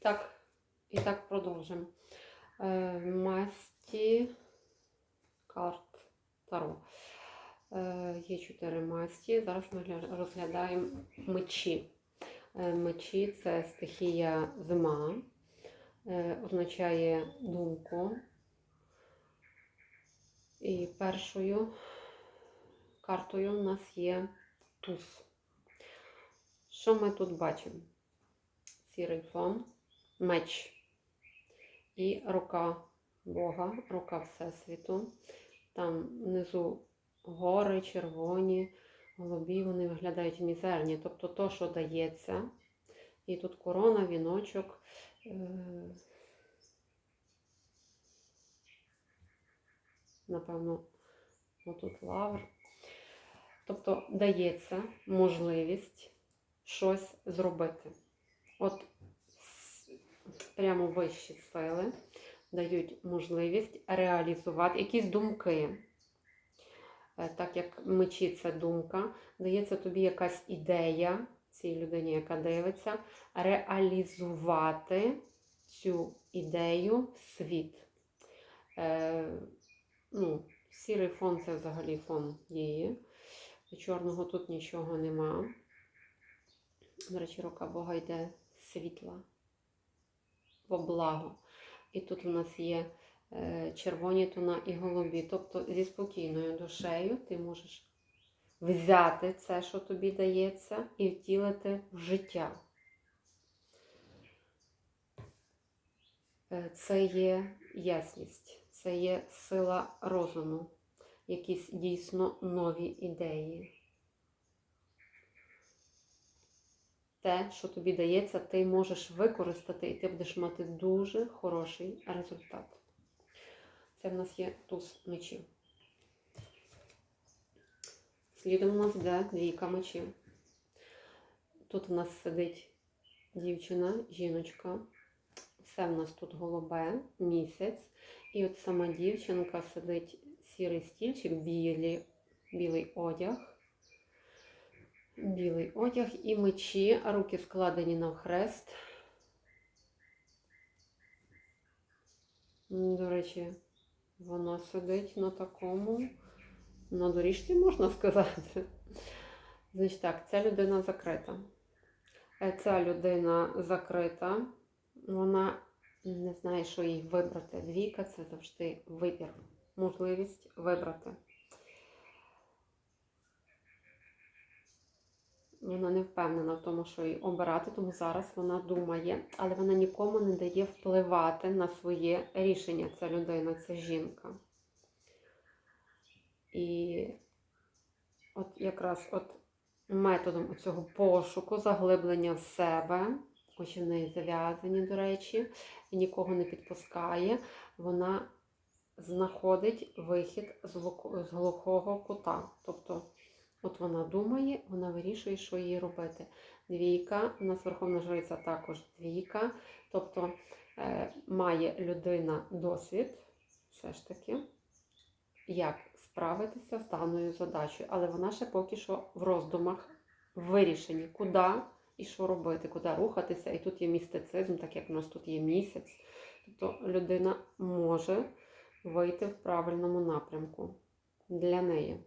так, і так продовжимо. Е, масті карт Таро. Е, є чотири масті. Зараз ми розглядаємо мечі. Е, мечі це стихія зима, е, означає думку. І першою картою у нас є туз. Що ми тут бачимо? Сірий фон, меч і рука Бога, рука Всесвіту. Там внизу гори, червоні, голубі, вони виглядають мізерні. Тобто то, що дається. І тут корона, віночок. е, Напевно, отут лавр. Тобто дається можливість щось зробити. От прямо вищі сили дають можливість реалізувати якісь думки. Е, Так як мечі це думка, дається тобі якась ідея цій людині, яка дивиться, реалізувати цю ідею в світ. Е, ну, сірий фон це взагалі фон дії. Чорного тут нічого нема. До речі, рука Бога йде світла во благо. І тут у нас є е, червоні тона і голубі. Тобто зі спокійною душею ти можеш взяти це, що тобі дається, і втілити в життя. Е, Це є ясність, це є сила розуму, якісь дійсно нові ідеї. Те, що тобі дається, ти можеш використати, і ти будеш мати дуже хороший результат. Це в нас є туз мечів. Слідом у нас йде двійка мечів. Тут в нас сидить дівчина, жіночка. Все в нас тут голубе, місяць. І от сама дівчинка сидить сірий стільчик, білі, білий одяг білий одяг і мечі, руки складені навхрест. М, До речі, вона сидить на такому, на доріжці, можна сказати. Значить так, ця людина закрита. Е, Ця людина закрита, вона не знає, що їй вибрати. Двійка це завжди вибір, можливість вибрати. Вона не впевнена в тому, що їй обирати, тому зараз вона думає, але вона нікому не дає впливати на своє рішення. Ця людина, ця жінка. І от якраз от методом цього пошуку, заглиблення в себе, очі в неї зав'язані, до речі, і нікого не підпускає, вона знаходить вихід з глухого кута. Тобто От вона думає, вона вирішує, що їй робити. Двійка, у нас Верховна Жриця також двійка. Тобто е, має людина досвід, все ж таки, як справитися з даною задачею. Але вона ще поки що в роздумах, в вирішенні, куди і що робити, куди рухатися. І тут є містицизм, так як у нас тут є місяць. Тобто людина може вийти в правильному напрямку для неї.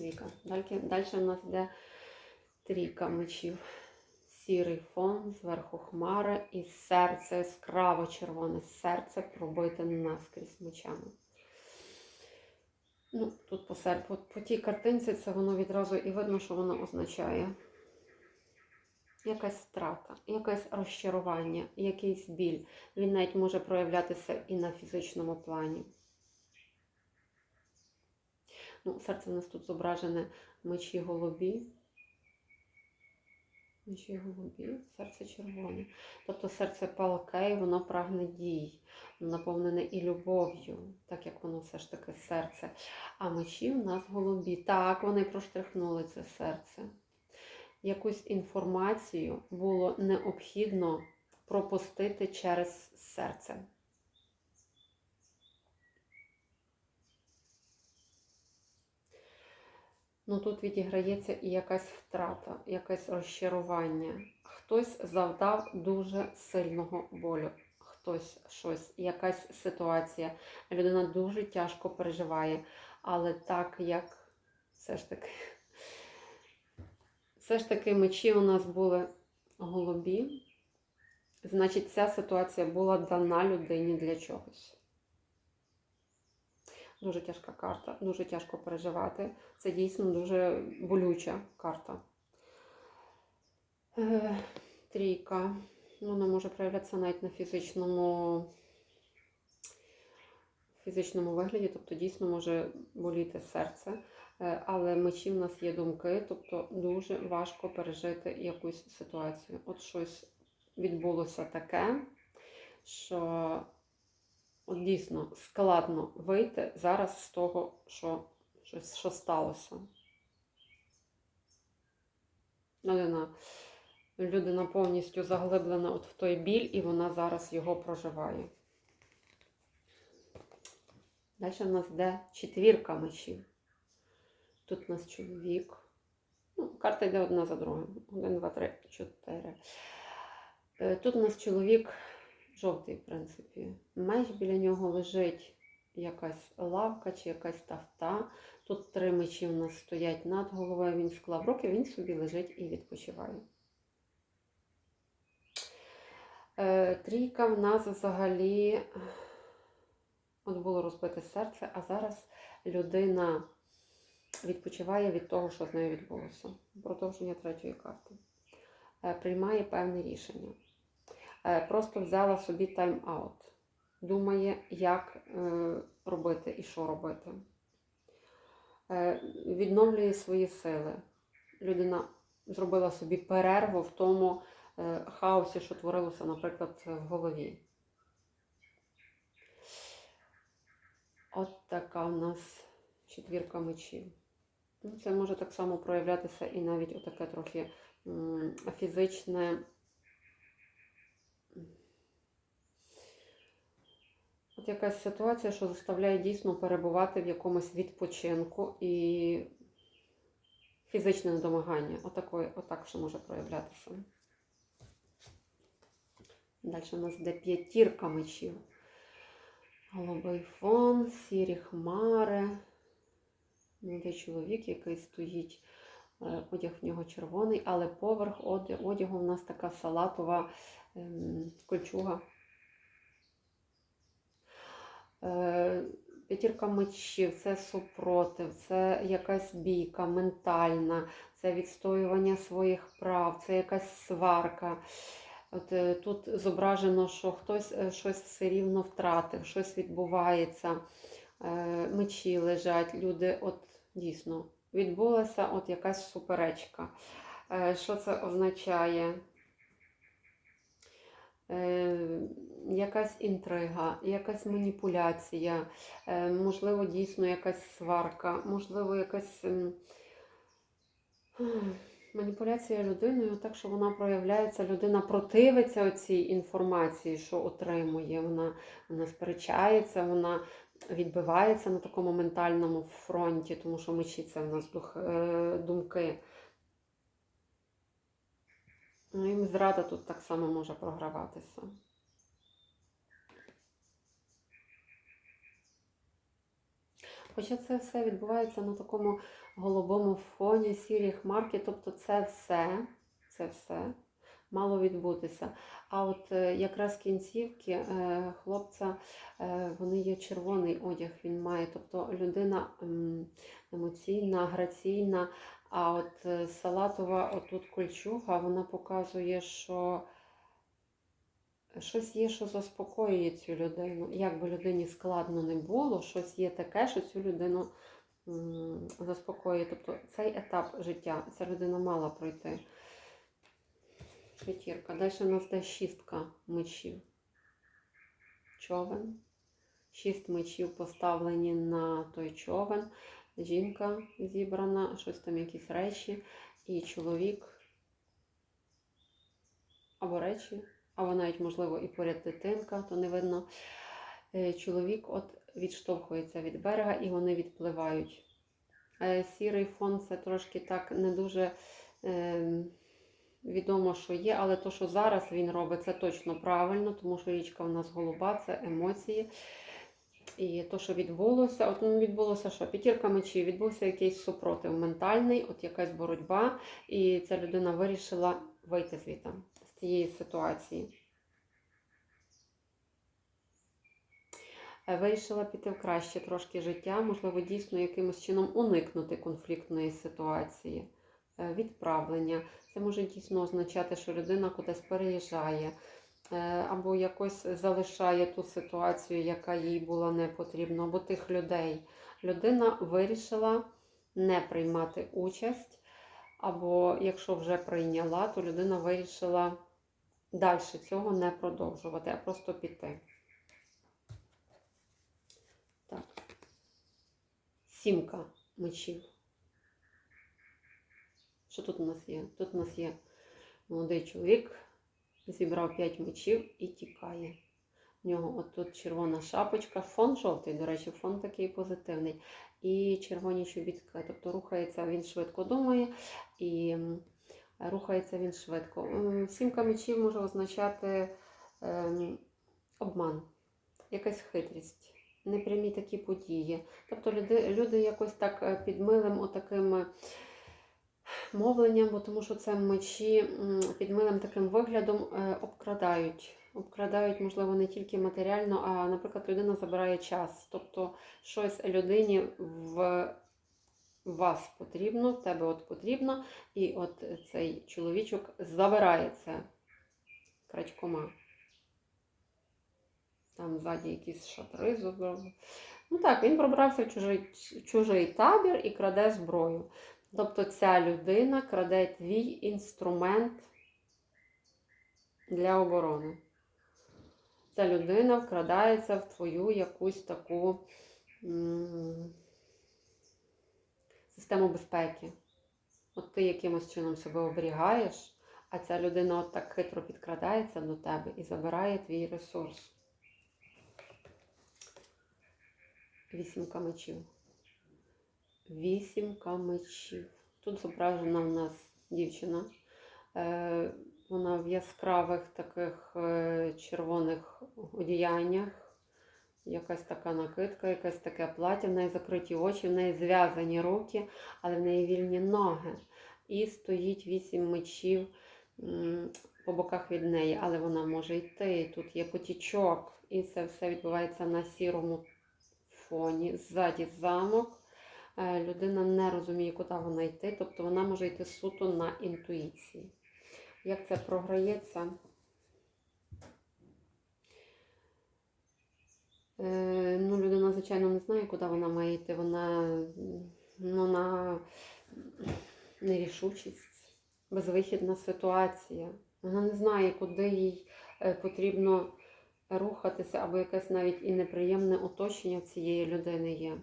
Віка. Далі, далі у нас йде трійка мечів. Сірий фон, зверху хмара і серце яскраво червоне серце пробите наскрізь мечами. Ну, тут по, сер... по, по тій картинці це воно відразу і видно, що воно означає. Якась втрата, якесь розчарування, якийсь біль. Він навіть може проявлятися і на фізичному плані. Ну, серце у нас тут зображене мечі голубі. Мечі голубі, серце червоне. Тобто серце палке, і воно прагне дій, наповнене і любов'ю, так як воно все ж таки серце. А мечі у нас голубі. Так, вони проштрихнули це серце. Якусь інформацію було необхідно пропустити через серце. Ну тут відіграється і якась втрата, якесь розчарування. Хтось завдав дуже сильного болю. Хтось щось, якась ситуація. Людина дуже тяжко переживає. Але так як все ж таки, все ж таки мечі у нас були голубі, значить, ця ситуація була дана людині для чогось. Дуже тяжка карта, дуже тяжко переживати. Це дійсно дуже болюча карта. Е, трійка. Вона може проявлятися навіть на фізичному, фізичному вигляді, тобто дійсно може боліти серце. Е, Але мечі в нас є думки, тобто дуже важко пережити якусь ситуацію. От щось відбулося таке, що дійсно складно вийти зараз з того, що, щось, що сталося. Людина, людина повністю заглиблена от в той біль, і вона зараз його проживає. Далі в нас йде четвірка мечів. Тут у нас чоловік. Ну, карта йде одна за другим. Один, два, три, чотири. Е, Тут у нас чоловік жовтий, в принципі. Меч біля нього лежить якась лавка чи якась тафта. Тут три мечі у нас стоять над головою. Він склав руки, він собі лежить і відпочиває. Е, Трійка в нас взагалі от було розбите серце, а зараз людина відпочиває від того, що з нею відбулося. Продовження третьої карти. Е, Приймає певне рішення. Е, Просто взяла собі тайм-аут. Думає, як е, робити і що робити. Е, Відновлює свої сили. Людина зробила собі перерву в тому хаосі, що творилося, наприклад, в голові. От така у нас четвірка мечів. Ну, Це може так само проявлятися і навіть отаке трохи фізичне. От якась ситуація, що заставляє дійсно перебувати в якомусь відпочинку і фізичне недомагання. Отакої, отак ще може проявлятися. Далі у нас йде п'ятірка мечів. Голубий фон, сірі хмари. Молодий чоловік, який стоїть, е, одяг в нього червоний, але поверх одягу в нас така салатова ем, кольчуга. Е, П'ятірка мечів це супротив, це якась бійка ментальна, це відстоювання своїх прав, це якась сварка. От е, тут зображено, що хтось е, щось все рівно втратив, щось відбувається, мечі лежать, люди, от дійсно, відбулася от якась суперечка. Що це означає? Е, Якась інтрига, якась маніпуляція, е, можливо, дійсно якась сварка, можливо, якась ем, маніпуляція людиною, так що вона проявляється, людина противиться цій інформації, що отримує, вона, вона сперечається, вона відбивається на такому ментальному фронті, тому що мечі це в нас дух, е, думки. Ну і зрада тут так само може програватися. Хоча це все відбувається на такому голубому фоні, сірі хмарки, тобто це все, це все мало відбутися. А от е, якраз кінцівки е, хлопця, е, вони є червоний одяг, він має, тобто людина ем, емоційна, граційна. А от е, салатова отут кольчуга, вона показує, що щось є, що заспокоює цю людину. Як би людині складно не було, щось є таке, що цю людину заспокоює. Тобто цей етап життя ця людина мала пройти. П'ятірка. Далі у нас йде шістка мечів. Човен. Шість мечів поставлені на той човен. Жінка зібрана, щось там якісь речі, і чоловік або речі, або навіть, можливо, і поряд дитинка, то не видно. Е, Чоловік от відштовхується від берега і вони відпливають. Е, Сірий фон це трошки так не дуже. ем, відомо, що є, але то, що зараз він робить, це точно правильно, тому що річка в нас голуба, це емоції. І то, що відбулося, от ну, відбулося що? П'ятірка мечів, відбувся якийсь супротив ментальний, от якась боротьба, і ця людина вирішила вийти звідти, з цієї ситуації. Е, Вирішила піти в краще трошки життя, можливо, дійсно якимось чином уникнути конфліктної ситуації, Е, відправлення. Це може дійсно означати, що людина кудись переїжджає або якось залишає ту ситуацію, яка їй була не потрібна, або тих людей. Людина вирішила не приймати участь, або якщо вже прийняла, то людина вирішила далі цього не продовжувати, а просто піти. Так. Сімка мечів. Що тут у нас є? Тут у нас є молодий чоловік, зібрав 5 мечів і тікає. В нього от тут червона шапочка, фон жовтий, до речі, фон такий позитивний. І червоні чобітки. Тобто рухається він швидко думає і рухається він швидко. Сімка мечів може означати ем, обман, якась хитрість, непрямі такі події. Тобто люди, люди якось так е, під милим отаким. е, мовленням, бо тому що це мечі під милим таким виглядом е, обкрадають. Обкрадають, можливо, не тільки матеріально, а, наприклад, людина забирає час. Тобто щось людині в вас потрібно, в тебе от потрібно, і от цей чоловічок забирає це крадькома. Там ззаді якісь шатри зробив. Ну так, він пробрався в чужий, чужий табір і краде зброю. Тобто ця людина краде твій інструмент для оборони. Ця людина вкрадається в твою якусь таку систему безпеки. От ти якимось чином себе оберігаєш, а ця людина от так хитро підкрадається до тебе і забирає твій ресурс. Вісімка мечів. Вісімка мечів. Тут зображена в нас дівчина. Е, вона в яскравих таких е, червоних одіяннях. Якась така накидка, якесь таке плаття, в неї закриті очі, в неї зв'язані руки, але в неї вільні ноги. І стоїть вісім мечів по боках від неї, але вона може йти. Тут є потічок, і це все відбувається на сірому фоні. Ззаді замок. Е, Людина не розуміє, куди вона йти, тобто вона може йти суто на інтуїції. Як це програється? Е, Ну, людина, звичайно, не знає, куди вона має йти. Вона ну, на нерішучість, безвихідна ситуація. Вона не знає, куди їй е, потрібно рухатися, або якесь навіть і неприємне оточення цієї людини є.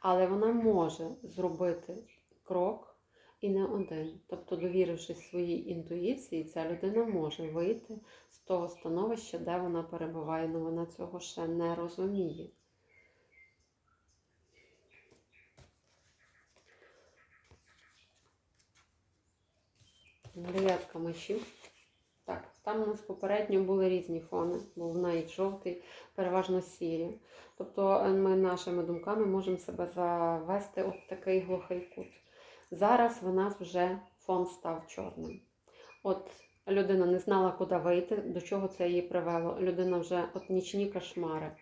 Але вона може зробити крок і не один. Тобто, довірившись своїй інтуїції, ця людина може вийти з того становища, де вона перебуває, але вона цього ще не розуміє. Дев'ятка мечів. Так, там у нас попередньо були різні фони. Був навіть жовтий, переважно сірі. Тобто е, ми нашими думками можемо себе завести от такий глухий кут. Зараз в нас вже фон став чорним. От людина не знала, куди вийти, до чого це її привело. Людина вже от нічні кошмари.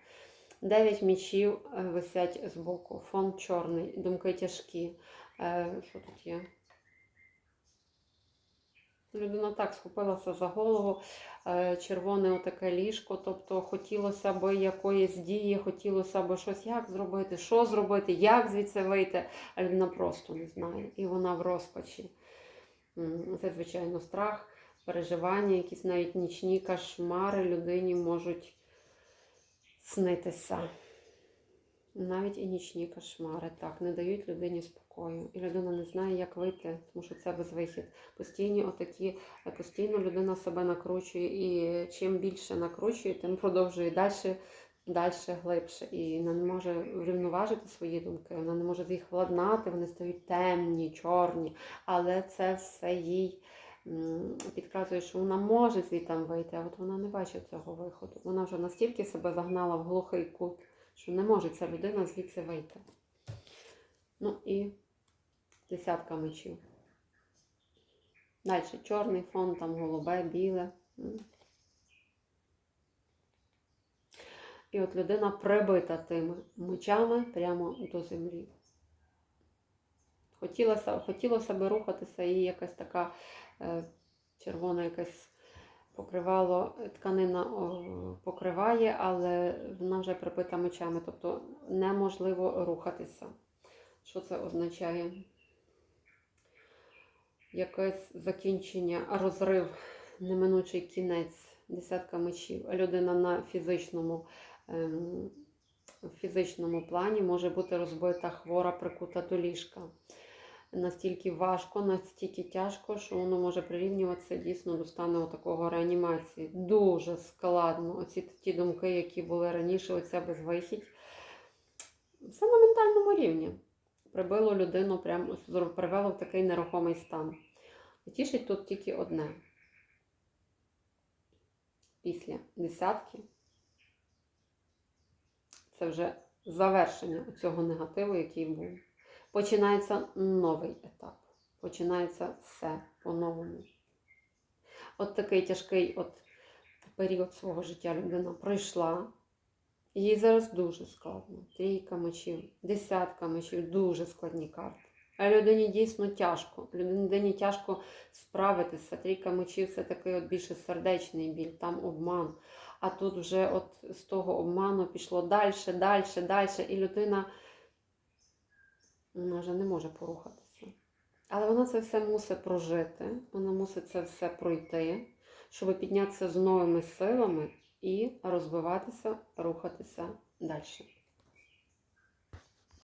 Дев'ять мічів е, висять збоку. Фон чорний, думки тяжкі. Е, Що тут є? Людина так схопилася за голову, е, червоне отаке ліжко, тобто хотілося б якоїсь дії, хотілося б щось як зробити, що зробити, як звідси вийти, а людина просто не знає. І вона в розпачі. Це, звичайно, страх, переживання, якісь навіть нічні кошмари людині можуть снитися. Навіть і нічні кошмари так не дають людині спокою. І людина не знає, як вийти, тому що це безвихід. Постійні отакі, е, постійно людина себе накручує, і чим більше накручує, тим продовжує далі далі глибше. І вона не може врівноважити свої думки, вона не може їх владнати, вони стають темні, чорні. Але це все їй підказує, що вона може звідти вийти, а от вона не бачить цього виходу. Вона вже настільки себе загнала в глухий кут, що не може ця людина звідси вийти. Ну і десятка мечів. Далі чорний фон, там голубе, біле. І от людина прибита тими мечами прямо до землі. Хотілося, хотілося би рухатися, і якась така е, червона якась покривало, тканина покриває, але вона вже прибита мечами, тобто неможливо рухатися. Що це означає? Якесь закінчення, розрив, неминучий кінець, десятка мечів. Людина на фізичному, ем, фізичному плані може бути розбита, хвора, прикута до ліжка. Настільки важко, настільки тяжко, що воно може прирівнюватися дійсно до стану такого реанімації. Дуже складно. Оці ті думки, які були раніше, оця безвихідь. Все на ментальному рівні. Прибило людину, прямо привело в такий нерухомий стан. І тішить тут тільки одне. Після десятки це вже завершення цього негативу, який був. Починається новий етап. Починається все по-новому. От такий тяжкий от період свого життя людина пройшла. Їй зараз дуже складно. Трійка мечів, десятка мечів, дуже складні карти. А людині дійсно тяжко. Людині тяжко справитися. Трійка мечів це такий от більше сердечний біль, там обман. А тут вже от з того обману пішло далі, далі, далі. І людина вона вже не може порухатися. Але вона це все мусить прожити, вона мусить це все пройти, щоб піднятися з новими силами і розвиватися, рухатися далі.